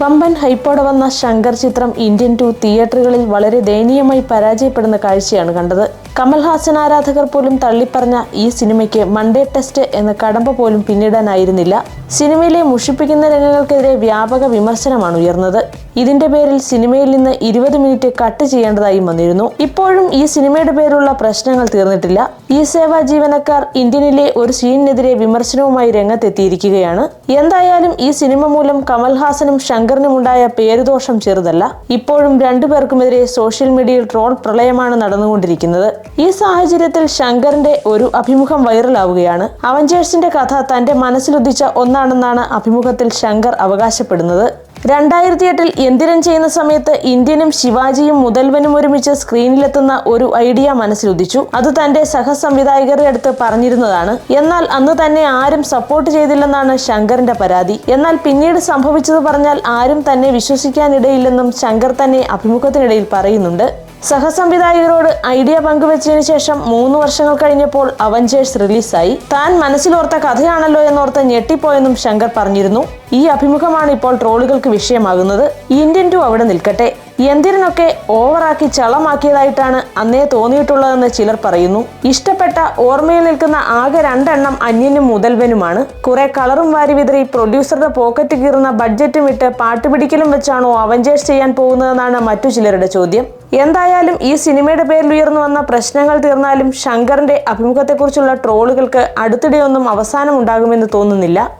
വമ്പൻ ഹൈപ്പോടെ വന്ന ശങ്കർ ചിത്രം ഇന്ത്യൻ ടു തിയേറ്ററുകളിൽ വളരെ ദയനീയമായി പരാജയപ്പെടുന്ന കാഴ്ചയാണ് കണ്ടത്. കമൽഹാസൻ ആരാധകർ പോലും തള്ളിപ്പറഞ്ഞ ഈ സിനിമയ്ക്ക് മൺഡേ ടെസ്റ്റ് എന്ന കടമ്പ പോലും പിന്നിടാനായിരുന്നില്ല. സിനിമയിലെ മുഷിപ്പിക്കുന്ന രംഗങ്ങൾക്കെതിരെ വ്യാപക വിമർശനമാണ് ഉയർന്നത്. ഇതിന്റെ പേരിൽ സിനിമയിൽ നിന്ന് ഇരുപത് മിനിറ്റ് കട്ട് ചെയ്യേണ്ടതായും വന്നിരുന്നു. ഇപ്പോഴും ഈ സിനിമയുടെ പേരിലുള്ള പ്രശ്നങ്ങൾ തീർന്നിട്ടില്ല. ഈ സേവാ ജീവനക്കാർ ഇന്ത്യനിലെ ഒരു സീനിനെതിരെ വിമർശനവുമായി രംഗത്തെത്തിയിരിക്കുകയാണ്. എന്തായാലും ഈ സിനിമ മൂലം കമൽഹാസനും ശങ്കറിനും ഉണ്ടായ പേരുദോഷം ചെറുതല്ല. ഇപ്പോഴും രണ്ടുപേർക്കുമെതിരെ സോഷ്യൽ മീഡിയയിൽ ട്രോൾ പ്രളയമാണ് നടന്നുകൊണ്ടിരിക്കുന്നത്. ഈ സാഹചര്യത്തിൽ ശങ്കറിന്റെ ഒരു അഭിമുഖം വൈറലാവുകയാണ്. അവഞ്ചേഴ്സിന്റെ കഥ തന്റെ മനസ്സിലുദിച്ച ഒന്നാണെന്നാണ് അഭിമുഖത്തിൽ ശങ്കർ അവകാശപ്പെടുന്നത്. രണ്ടായിരത്തി എട്ടിൽ എന്തിരൻ ചെയ്യുന്ന സമയത്ത് ഇന്ത്യനും ശിവാജിയും മുതൽവനും ഒരുമിച്ച് സ്ക്രീനിലെത്തുന്ന ഒരു ഐഡിയ മനസ്സിലുദിച്ചു. അത് തന്റെ സഹസംവിധായകരുടെ അടുത്ത് പറഞ്ഞിരുന്നതാണ്. എന്നാൽ അന്ന് തന്നെ ആരും സപ്പോർട്ട് ചെയ്തില്ലെന്നാണ് ശങ്കറിന്റെ പരാതി. എന്നാൽ പിന്നീട് സംഭവിച്ചത് പറഞ്ഞാൽ ആരും തന്നെ വിശ്വസിക്കാനിടയില്ലെന്നും ശങ്കർ തന്നെ അഭിമുഖത്തിനിടയിൽ പറയുന്നുണ്ട്. സഹസംവിധായകരോട് ഐഡിയ പങ്കുവച്ചതിനു ശേഷം മൂന്ന് വർഷങ്ങൾ കഴിഞ്ഞപ്പോൾ അവഞ്ചേഴ്സ് റിലീസായി. താൻ മനസ്സിലോർത്ത കഥയാണല്ലോ എന്നോർത്ത് ഞെട്ടിപ്പോയെന്നും ശങ്കർ പറഞ്ഞിരുന്നു. ഈ അഭിമുഖമാണ് ഇപ്പോൾ ട്രോളുകൾക്ക് വിഷയമാകുന്നത്. ഇന്ത്യൻ ടു അവിടെ നിൽക്കട്ടെ. എന്തിനൊക്കെ ഓവറാക്കി ചളമാക്കിയതായിട്ടാണ് അന്നേ തോന്നിയിട്ടുള്ളതെന്ന് ചിലർ പറയുന്നു. ഇഷ്ടപ്പെട്ട ഓർമ്മയിൽ നിൽക്കുന്ന ആകെ രണ്ടെണ്ണം അന്യനും മുതൽവനുമാണ്. കുറെ കളറും വാരി വിതറി പ്രൊഡ്യൂസറുടെ പോക്കറ്റ് കീറുന്ന ബഡ്ജറ്റും ഇട്ട് പാട്ടുപിടിക്കലും വെച്ചാണോ അവഞ്ചേഴ്സ് ചെയ്യാൻ പോകുന്നതെന്നാണ് മറ്റു ചിലരുടെ ചോദ്യം. എന്തായാലും ഈ സിനിമയുടെ പേരിൽ ഉയർന്നു വന്ന പ്രശ്നങ്ങൾ തീർന്നാലും ശങ്കറിന്റെ അഭിമുഖത്തെക്കുറിച്ചുള്ള ട്രോളുകൾക്ക് അടുത്തിടെയൊന്നും അവസാനം ഉണ്ടാകുമെന്ന് തോന്നുന്നില്ല.